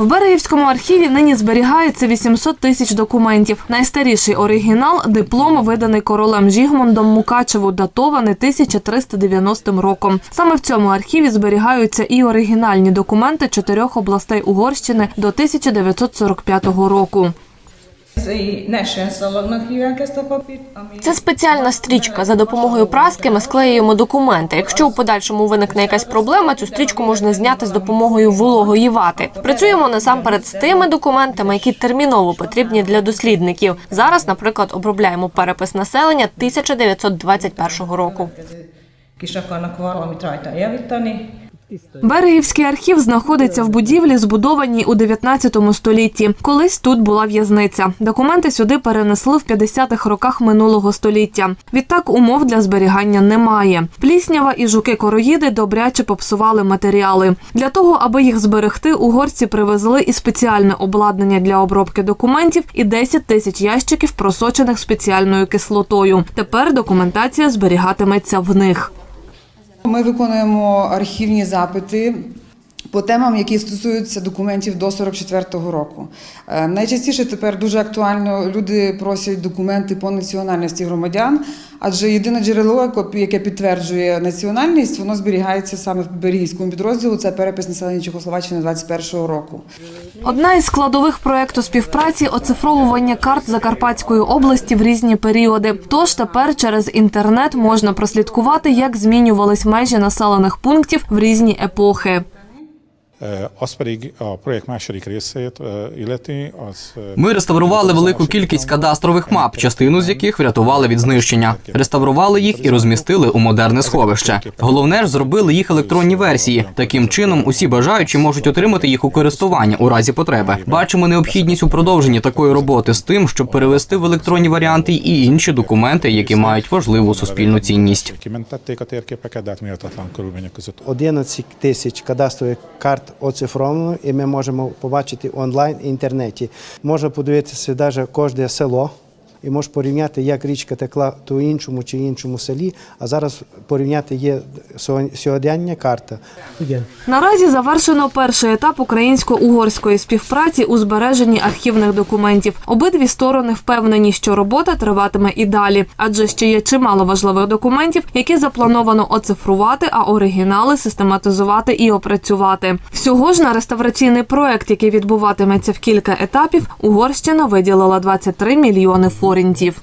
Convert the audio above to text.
В Берегівському архіві нині зберігається 800 тисяч документів. Найстаріший оригінал – диплом, виданий королем Жігмундом Мукачеву, датований 1390 роком. Саме в цьому архіві зберігаються і оригінальні документи чотирьох областей Угорщини до 1945 року. Це спеціальна стрічка. За допомогою праски ми склеюємо документи. Якщо у подальшому виникне якась проблема, цю стрічку можна зняти з допомогою вологої вати. Працюємо насамперед з тими документами, які терміново потрібні для дослідників. Зараз, наприклад, обробляємо перепис населення 1921 року. Берегівський архів знаходиться в будівлі, збудованій у 19 столітті. Колись тут була в'язниця. Документи сюди перенесли в 50-х роках минулого століття. Відтак умов для зберігання немає. Пліснява і жуки-короїди добряче попсували матеріали. Для того, аби їх зберегти, угорці привезли і спеціальне обладнання для обробки документів і 10 тисяч ящиків, просочених спеціальною кислотою. Тепер документація зберігатиметься в них. Ми виконуємо архівні запити по темам, які стосуються документів до 44-го року. Е, Найчастіше тепер дуже актуально люди просять документи по національності громадян, адже єдине джерело, яке підтверджує національність, воно зберігається саме в Берегівському підрозділу. Це перепис населення Чехословаччини 21-го року. Одна із складових проекту співпраці оцифровування карт Закарпатської області в різні періоди. Тож тепер через інтернет можна прослідкувати, як змінювались межі населених пунктів в різні епохи. Ö, Az pedig a projekt második részét ö, illeti, az Ми реставрували велику кількість кадастрових мап, частину з яких врятували від знищення. Реставрували їх і розмістили у модерне сховище. Головне ж зробили їх електронні версії. Таким чином, усі бажаючі можуть отримати їх у користування у разі потреби. Бачимо необхідність у продовженні такої роботи з тим, щоб перевести в електронні варіанти і інші документи, які мають важливу суспільну цінність. kimentették a térképeket, de hát méltatlan körülmények között 11 тисяч кадастрових карт оцифровано, і ми можемо побачити онлайн і інтернеті. Можна подивитися навіть кожне село. І можеш порівняти, як річка текла то іншому чи іншому селі, а зараз порівняти є сьогодення карта. Наразі завершено перший етап українсько-угорської співпраці у збереженні архівних документів. Обидві сторони впевнені, що робота триватиме і далі, адже ще є чимало важливих документів, які заплановано оцифрувати, а оригінали систематизувати і опрацювати. Всього ж на реставраційний проект, який відбуватиметься в кілька етапів, Угорщина виділила 23 мільйони Лорентьев.